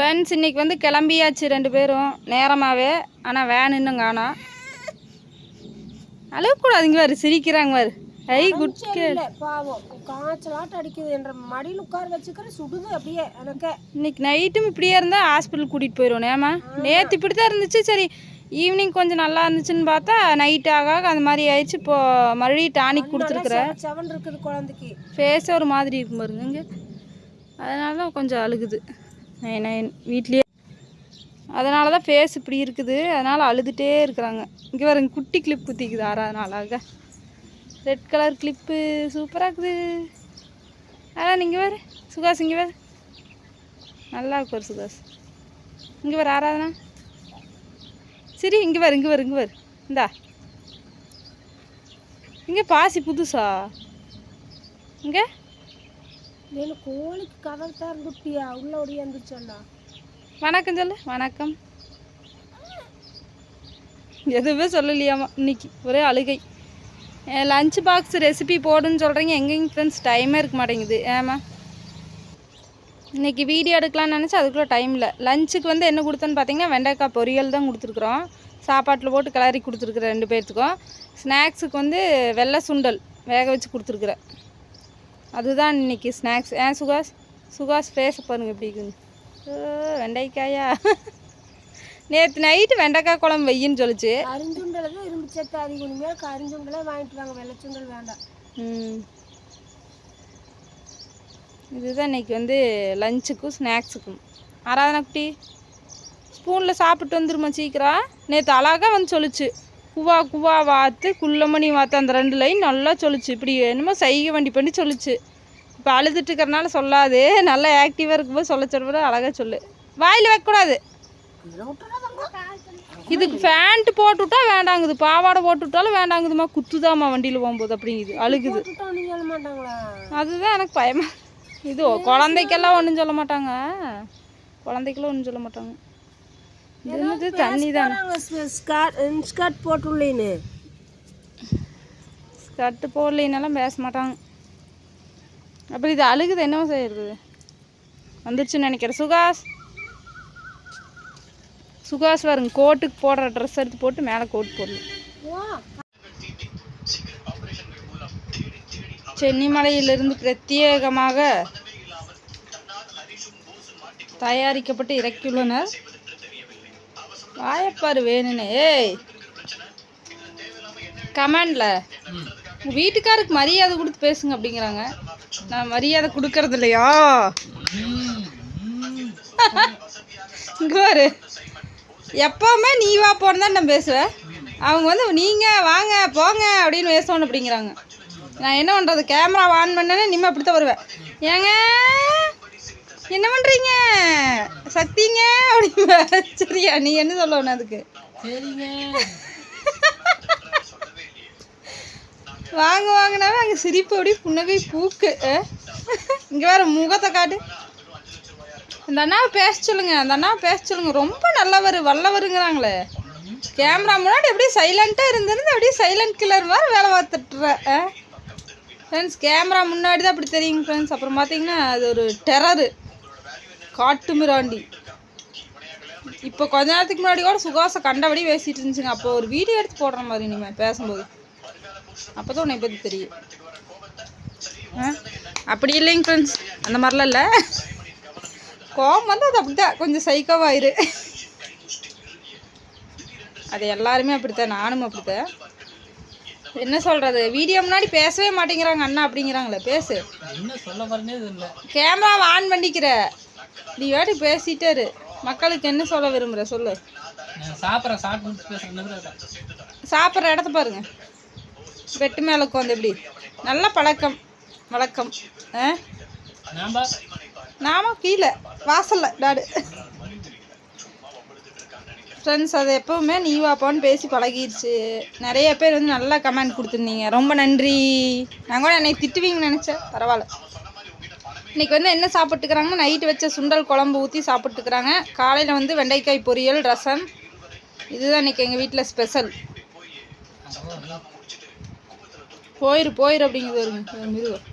Friends இன்னைக்கு வந்து கிளம்பியாச்சு ரெண்டு பேரும் நேரமாகவே ஆனால் வேன் இன்னும் காணோம். அழுகக்கூடாது இங்கே பாரு சிரிக்கிறாங்க பாரு. ஐ குட் பாவம். காய்ச்சலாட்டம் அடிக்குது என்ற மடியில் உட்கார வச்சுக்கிற சுடுது அப்படியே எனக்கு. இன்னைக்கு நைட்டும் இப்படியே இருந்தால் ஹாஸ்பிட்டல் கூட்டிகிட்டு போயிடுவோம் ஏமா நேற்று இப்படி தான் இருந்துச்சு. சரி ஈவினிங் கொஞ்சம் நல்லா இருந்துச்சுன்னு பார்த்தா நைட் ஆக அந்த மாதிரி ஆயிடுச்சு. இப்போ மறுபடியும் டானிக் கொடுத்துருக்குறேன். செவன் இருக்குது குழந்தைக்கு. ஃபேஸே ஒரு மாதிரி இருக்கும் பாருங்க. அதனால தான் கொஞ்சம் அழுகுது. ஏன்னா வீட்லேயே அதனால தான் ஃபேஸ் இப்படி இருக்குது. அதனால் அழுதுகிட்டே இருக்கிறாங்க. இங்கே பாருங்க குட்டி கிளிப் குத்திக்குது ஆறாவது நாளாக. ரெட் கலர் கிளிப்பு சூப்பராக இருக்குது அதான் நீங்கள் வேறு சுகாஸ் இங்கே வேறு. நல்லா இருக்கு சுகாஸ் இங்கே வர ஆராதனா சரி இங்கே வரு இங்கே வரு இங்கே வரு இந்தா. இங்கே பாசி புதுசா? இங்கே? நீ கோழிக்கு கதவு திறந்துட்டியா? உள்ள ஒடியாந்துச்சல்ல வணக்கம் சொல்லு வணக்கம். எதுவுமே சொல்லலையாமா இன்னைக்கு ஒரே அழுகை. லஞ்ச் பாக்ஸ் ரெசிபி போடுன்னு சொல்கிறீங்க எங்கேயும் ஃப்ரெண்ட்ஸ் டைமே இருக்க மாட்டேங்குது. ஏமா இன்னைக்கு வீடியோ எடுக்கலாம்னு நினச்சி அதுக்குள்ளே டைம் இல்லை. லஞ்சுக்கு வந்து என்ன கொடுத்தோன்னு பார்த்தீங்கன்னா வெண்டைக்காய் பொரியல் தான் கொடுத்துருக்குறோம். சாப்பாட்டில் போட்டு கிளறி கொடுத்துருக்குறேன் ரெண்டு பேர்த்துக்கும். ஸ்நாக்ஸுக்கு வந்து வெள்ளை சுண்டல் வேக வச்சு கொடுத்துருக்குறேன். அதுதான் இன்னைக்கு ஸ்நாக்ஸ் ஏன் சுகாஸ் சுகாஸ் ஃபேஸை பாருங்க எப்படி இருக்குன்னு ஓ, வெண்டைக்காயா? நேற்று நைட்டு வெண்டைக்காய் குழம்பு வையின்னு சொல்லிச்சு. கரிஞ்சுண்டல தான் இரும்பு சத்து அதிகம் இனிமேல் கரிஞ்சுண்டலே வாங்கிட்டு வாங்க. வெள்ளச்சுண்டல் வேண்டாம். ம். இதுதான் இன்னைக்கு வந்து லஞ்சுக்கும் ஸ்நாக்ஸுக்கும் ஆராதனா குட்டி ஸ்பூனில் சாப்பிட்டு வந்துருமா சீக்கிரம்? நேற்று அழகாக வந்து சொல்லுச்சு. குவா குவா வாத்து குள்ளமணி வாத்து அந்த ரெண்டு லைன் நல்லா சொல்லுச்சு. இப்படி என்னமோ சைகை வண்டி பண்ணி சொல்லுச்சு. இப்போ அழுதுட்டு இருக்கறனால சொல்லாது. நல்லா ஆக்டிவாக இருக்கும்போது சொல்ல சொல்லும்போது அழகாக சொல்லு. வாயில் வைக்கக்கூடாது. இதுக்கு ஃபேண்ட்டு போட்டு விட்டா வேண்டாங்குது. பாவாடை போட்டு விட்டாலும் வேண்டாங்குதுமா. குத்துதாம்மா வண்டியில் போகும்போது அப்படிங்குது. அழுகுது. சொல்ல அதுதான் எனக்கு பயமா. இது குழந்தைக்கெல்லாம் ஒன்றும் சொல்ல மாட்டாங்க. குழந்தைக்கெல்லாம் ஒன்றும் சொல்ல மாட்டாங்க. இது என்னது தண்ணி தானே. ஸ்கர்ட் ஸ்கர்ட் போட்டுள்ளேன்னு. ஸ்கர்ட்டு போடலினாலும் பேச மாட்டாங்க. அப்புறம் இது அழுகுது என்னவோ செய்யுது வந்துருச்சுன்னு நினைக்கிறேன். சுகாஸ் சுகாஸ் வருங்க கோட்டுக்கு போடுற ட்ரெஸ் எடுத்து போட்டு மேலே கோட் போடணும் சென்னிமலையிலிருந்து பிரத்யேகமாக தயாரிக்கப்பட்டு இறக்கியுள்ளனர். வாயப்பாரு வேணுனே ஏய். கமெண்ட்ல வீட்டுக்காருக்கு மரியாதை கொடுத்து பேசுங்க அப்படிங்கிறாங்க. நான் மரியாதை கொடுக்கறது இல்லையா? இங்க பாரு. எப்பவுமே நீ வா போன்னு தான் நான் பேசுவேன். அவங்க வந்து நீங்க வாங்க போங்க அப்படின்னு பேசணும் அப்படிங்கிறாங்க. நான் என்ன பண்றது? கேமரா ஆன் பண்ணேன்னு நிம்ம அப்படித்தான் வருவேன். ஏங்க என்ன பண்றீங்க? சக்திங்க அப்படிங்க சரியா நீ என்ன சொல்லணும் அதுக்கு? வாங்க வாங்கினாவே அங்கே சிரிப்பு அப்படி புன்னகை பூக்கு. இங்க வேற முகத்தை காட்டு. அந்த அண்ணாவை பேச சொல்லுங்க அந்த அண்ணாவை பேச சொல்லுங்க. ரொம்ப நல்லவர் வல்லவருங்கிறாங்களே. கேமரா முன்னாடி அப்படியே சைலண்ட்டாக இருந்திருந்து அப்படியே சைலண்ட் கில்லர் மாதிரி வேலை பார்த்துட்டுற ஃப்ரெண்ட்ஸ் கேமரா முன்னாடி தான் அப்படி தெரியுங்க ஃப்ரெண்ட்ஸ் அப்புறம் பார்த்தீங்கன்னா அது ஒரு டெரரு காட்டு மிராண்டி இப்போ கொஞ்ச நேரத்துக்கு முன்னாடி கூட சுகாசை கண்டபடி பேசிட்டு இருந்துச்சுங்க. அப்போ ஒரு வீடியோ எடுத்து போடுற மாதிரி இனிமேல் பேசும்போது. அப்போ தான் உன்னை பற்றி தெரியும். அப்படி இல்லைங்க ஃப்ரெண்ட்ஸ் அந்த மாதிரிலாம் இல்லை. கோவம் வந்து அது அப்படித்தான் கொஞ்சம் சைக்கோவாயிரு அது எல்லாருமே அப்படித்தான் நானும் அப்படித்தான் என்ன சொல்கிறது வீடியோ முன்னாடி பேசவே மாட்டேங்கிறாங்க அண்ணா அப்படிங்கிறாங்களே. பேசு. கேமராவை ஆன் பண்ணிக்கிற. நீ வாட்டி பேசிட்டே இரு மக்களுக்கு என்ன சொல்ல விரும்புகிற சொல்லு. சாப்பிட்ற சாப்பிட்ற இடத்த பாருங்க. வெட்டு மேலே உட்காந்து எப்படி? நல்ல பழக்கம். வழக்கம். ஆ? நாம கீழே. வாசல்ல. டாடு. ஃப்ரெண்ட்ஸ் அது எப்பவுமே நீ வாப்பான்னு பேசி பழகிடுச்சு நிறைய பேர் வந்து நல்லா கமெண்ட் கொடுத்துருந்தீங்க. ரொம்ப நன்றி. நான் கூட என்னை திட்டுவீங்கன்னு நினச்சேன். பரவாயில்ல. இன்னைக்கு வந்து என்ன சாப்பிட்டுக்கிறாங்கன்னா நைட்டு வச்ச சுண்டல் குழம்பு ஊற்றி சாப்பிட்டுக்கிறாங்க. காலையில் வந்து வெண்டைக்காய் பொரியல் ரசம். இதுதான் இன்னைக்கு எங்கள் வீட்டில் ஸ்பெஷல் போயிரு போயிரு அப்படிங்கிறது ஒரு மிருகம்